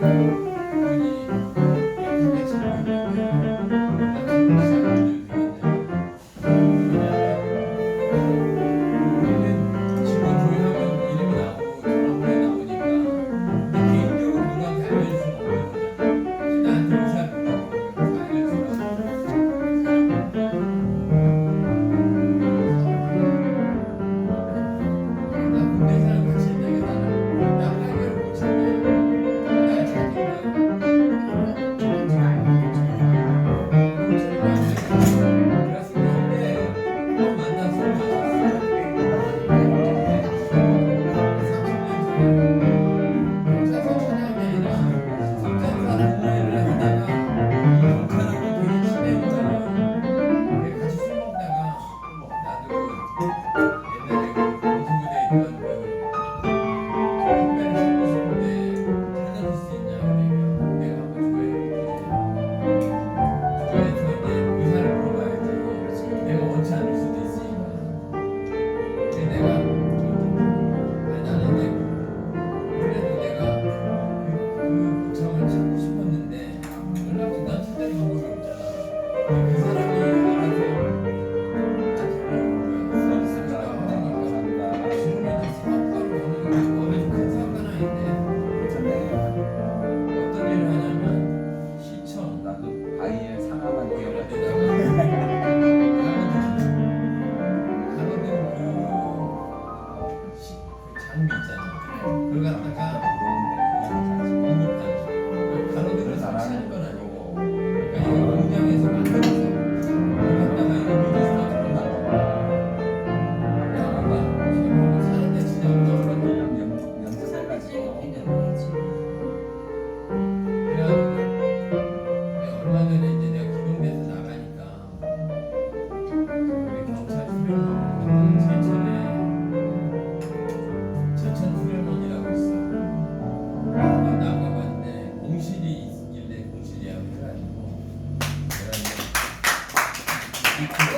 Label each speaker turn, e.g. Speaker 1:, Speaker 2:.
Speaker 1: thank you. 아이의 상황한테 연락주다가
Speaker 2: 장미 있잖아요 그걸 갖다가 Thank you.